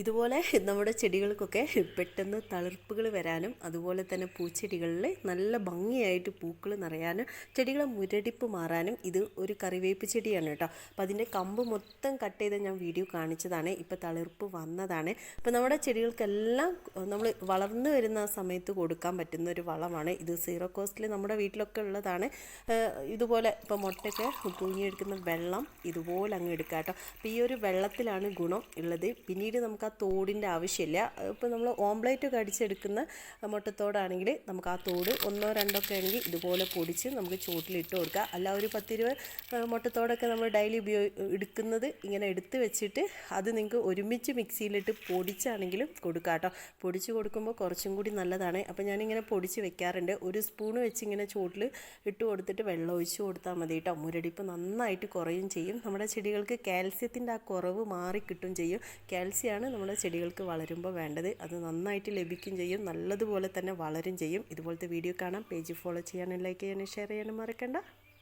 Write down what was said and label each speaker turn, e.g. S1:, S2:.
S1: ഇതുപോലെ നമ്മുടെ ചെടികൾക്കൊക്കെ പെട്ടെന്ന് തളിർപ്പുകൾ വരാനും അതുപോലെ തന്നെ പൂച്ചെടികളിൽ നല്ല ഭംഗിയായിട്ട് പൂക്കൾ നിറയാനും ചെടികളെ മുരടിപ്പ് മാറാനും ഇത് ഒരു കറിവേപ്പ് ചെടിയാണ് കേട്ടോ. അപ്പോൾ അതിന്റെ കമ്പ് മൊത്തം കട്ട് ചെയ്ത് ഞാൻ വീഡിയോ കാണിച്ചതാണ്. ഇപ്പോൾ തളിർപ്പ് വന്നതാണ്. അപ്പോൾ നമ്മുടെ ചെടികൾക്കെല്ലാം നമ്മൾ വളർന്നു വരുന്ന സമയത്ത് കൊടുക്കാൻ പറ്റുന്ന ഒരു വളമാണ്. ഇത് സീറോ കോസ്റ്റിൽ നമ്മുടെ വീട്ടിലൊക്കെ ഉള്ളതാണ്. ഇതുപോലെ ഇപ്പോൾ മുട്ടയ്ക്ക് പുഴുങ്ങിയെടുക്കുന്ന വെള്ളം ഇതുപോലെ അങ്ങ് എടുക്കാം കേട്ടോ. അപ്പോൾ ഈ ഒരു വെള്ളത്തിലാണ് ഗുണം ഉള്ളത്. പിന്നീട് നമുക്ക് ആ തോടിന്റെ ആവശ്യമില്ല. ഇപ്പോൾ നമ്മൾ ഓംപ്ലേറ്റ് ഒക്കെ അടിച്ചെടുക്കുന്ന മുട്ടത്തോടാണെങ്കിൽ നമുക്ക് ആ തോട് ഒന്നോ രണ്ടോ ഒക്കെ ആണെങ്കിൽ ഇതുപോലെ പൊടിച്ച് നമുക്ക് ചൂട്ടിലിട്ട് കൊടുക്കുക അല്ല ഒരു പത്തിരുപത് മുട്ടത്തോടൊക്കെ നമ്മൾ ഡെയിലി ഉപയോഗി എടുക്കുന്നത് ഇങ്ങനെ എടുത്ത് വെച്ചിട്ട് അത് നിങ്ങൾക്ക് ഒരുമിച്ച് മിക്സിയിലിട്ട് പൊടിച്ചാണെങ്കിലും കൊടുക്കുക കേട്ടോ. പൊടിച്ച് കൊടുക്കുമ്പോൾ കുറച്ചും കൂടി നല്ലതാണ്. അപ്പോൾ ഞാനിങ്ങനെ പൊടിച്ച് വെക്കാറുണ്ട്. ഒരു സ്പൂൺ വെച്ച് ഇങ്ങനെ ചുവട്ടിൽ ഇട്ട് കൊടുത്തിട്ട് വെള്ളം ഒഴിച്ച് കൊടുത്താൽ മതി കേട്ടോ. മുരടിപ്പ് നന്നായിട്ട് കുറയും ചെയ്യും. നമ്മുടെ ചെടികൾക്ക് കാൽസ്യത്തിന്റെ ആ കുറവ് മാറി കിട്ടും ചെയ്യും. കാൽസ്യമാണ് നമ്മുടെ ചെടികൾക്ക് വളരുമ്പോൾ വേണ്ടത് അത് നന്നായിട്ട് ലഭിക്കും ചെയ്യും നല്ലതുപോലെ തന്നെ വളരും ചെയ്യും. ഇതുപോലത്തെ വീഡിയോ കാണാം. പേജ് ഫോളോ ചെയ്യാനും ലൈക്ക് ചെയ്യാനും ഷെയർ ചെയ്യാനും മറക്കണ്ട.